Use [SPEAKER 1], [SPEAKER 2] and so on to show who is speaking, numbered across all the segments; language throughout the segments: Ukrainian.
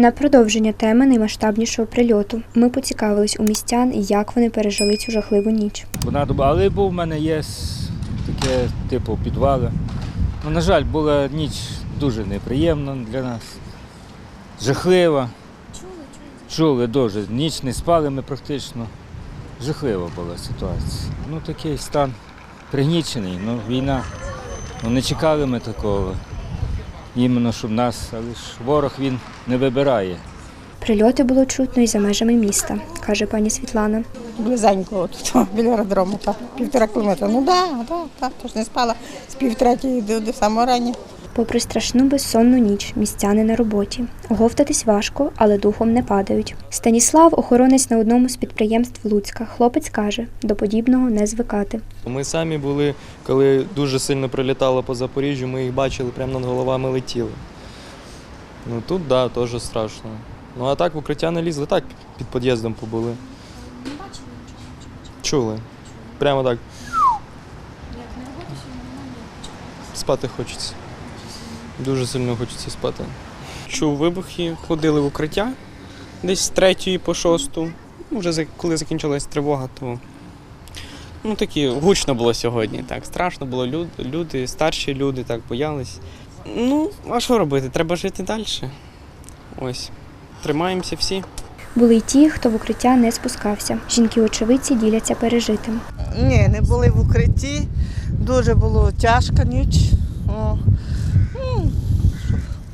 [SPEAKER 1] На продовження теми наймасштабнішого прильоту ми поцікавились у містян, як вони пережили цю жахливу ніч.
[SPEAKER 2] Вона доба, але був в мене є таке, типу, підвали. Ну, на жаль, була ніч дуже неприємна для нас. Жахлива. Чули дуже. Ніч не спали ми практично. Жахлива була ситуація. Ну, такий стан пригнічений. Ну, війна. Ну, не чекали ми такого. Іменно, щоб нас, але ж ворог він не вибирає.
[SPEAKER 1] Прильоти було чутно і за межами міста, каже пані Світлана.
[SPEAKER 3] Близенько тут, біля аеродрому, так, півтора кілометра. Ну так, да, так, так, тож не спала з півтретьої до, до самого рання.
[SPEAKER 1] Попри страшну безсонну ніч, містяни на роботі. Оговтатись важко, але духом не падають. Станіслав, охоронець на одному з підприємств Луцька. Хлопець каже, до подібного не звикати.
[SPEAKER 4] Ми самі були, коли дуже сильно прилітало по Запоріжжю, ми їх бачили, прямо над головами летіли. Ну тут, так, да, теж страшно. Ну а так в укриття не лізли, так під під'їздом побули. Чули. Прямо так. Спати хочеться. Дуже сильно хочеться спати.
[SPEAKER 5] чув вибухи, ходили в укриття десь з третьої по шосту. Ну, Вже коли закінчилась тривога, то ну такі гучно було сьогодні. Так, страшно було. Люди, люди, старші люди так боялись. Ну, а що робити? Треба жити далі. Ось. Тримаємося всі.
[SPEAKER 1] Були й ті, хто в укриття не спускався. Жінки-очевидці діляться пережитим.
[SPEAKER 6] Ні, не були в укритті. Дуже було тяжка ніч. О.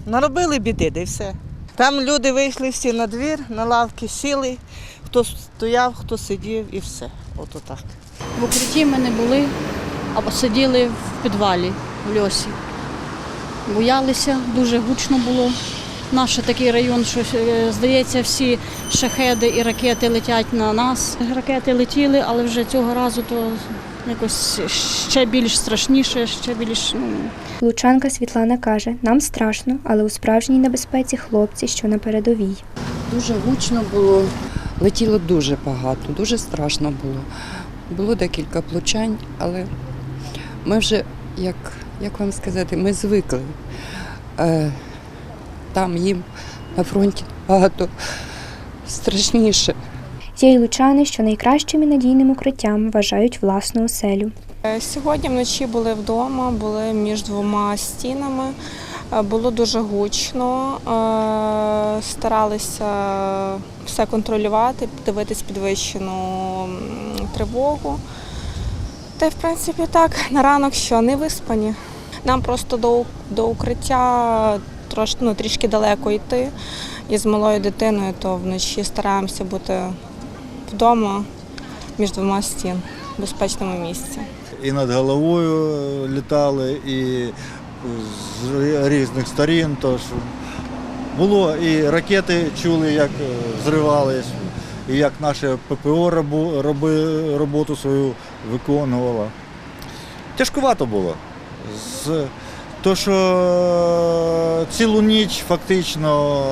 [SPEAKER 6] Наробили біди, де все. Там люди вийшли всі на двір, на лавки сіли, хто стояв, хто сидів і все. Ото так.
[SPEAKER 7] В укритті ми не були, а сиділи в підвалі в льосі. Боялися, дуже гучно було. Наш такий район, що е, здається, всі шахеди і ракети летять на нас. Ракети летіли, але вже цього разу то якось ще більш страшніше, ще більш ну,
[SPEAKER 1] Лучанка Світлана каже, нам страшно, але у справжній небезпеці хлопці, що на передовій.
[SPEAKER 8] Дуже гучно було, летіло дуже багато, дуже страшно було. Було декілька влучань, але ми вже, як, як вам сказати, ми звикли. Там їм на фронті багато страшніше.
[SPEAKER 1] Є й лучани, що найкращим і надійним укриттям вважають власну оселю.
[SPEAKER 9] Е, Сьогодні вночі були вдома, були між двома стінами. Е, Було дуже гучно, е, старалися все контролювати, дивитись підвищену тривогу. Та й в принципі так, на ранок що не виспані. Нам просто до, до укриття трош, ну, трішки далеко йти. І з малою дитиною, то вночі стараємося бути вдома між двома стін в безпечному місці.
[SPEAKER 10] і над головою е, літали, і з різних сторін. Тож було і ракети чули, як е, зривались, і як наше ППО роботу свою виконувало. Тяжкувато було. З, то, що е, цілу ніч фактично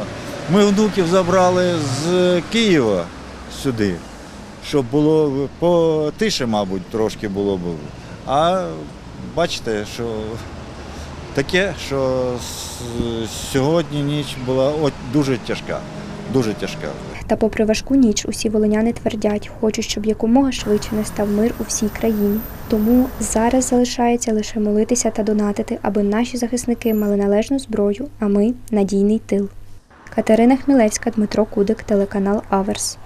[SPEAKER 10] е, ми внуків забрали з Києва сюди щоб було потише, мабуть, трошки було б. А бачите, що таке, що сьогодні ніч була дуже тяжка, дуже тяжка.
[SPEAKER 1] Та попри важку ніч, усі волиняни твердять, хочуть, щоб якомога швидше настав мир у всій країні. Тому зараз залишається лише молитися та донатити, аби наші захисники мали належну зброю, а ми надійний тил. Катерина Хмілевська, Дмитро Кудик, телеканал Аверс.